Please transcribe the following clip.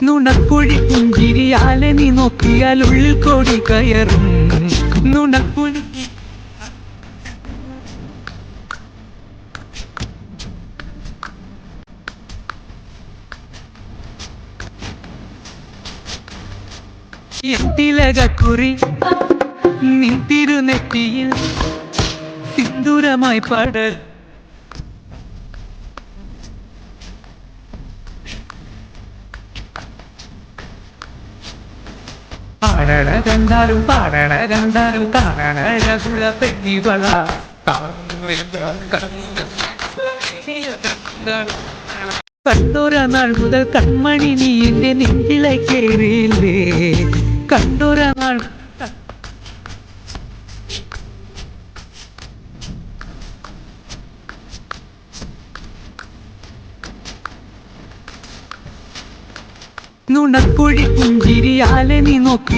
നുണക്കുഴി പുഞ്ചിരിയാലെ നീ നോക്കിയാൽ ഉള്ളിൽ കോടി കയറും. നുണക്കുഴി തിലകക്കുറി നിൻ തിരുനെറ്റിയിൽ സിന്ദൂരമായി പാട. പാടണ കണ്ടാലും പാടണ കണ്ടാലും കാണണ രസുല പെട്ടിവള കണ്ടോര നാൾ മുതൽ കൺമണി നീ എന്റെ നെഞ്ചിലെ കേറിയില്ലേ കണ്ടോര നാൾ നുണക്കുഴി പുഞ്ചിരിയാലെ നീ നോക്കി.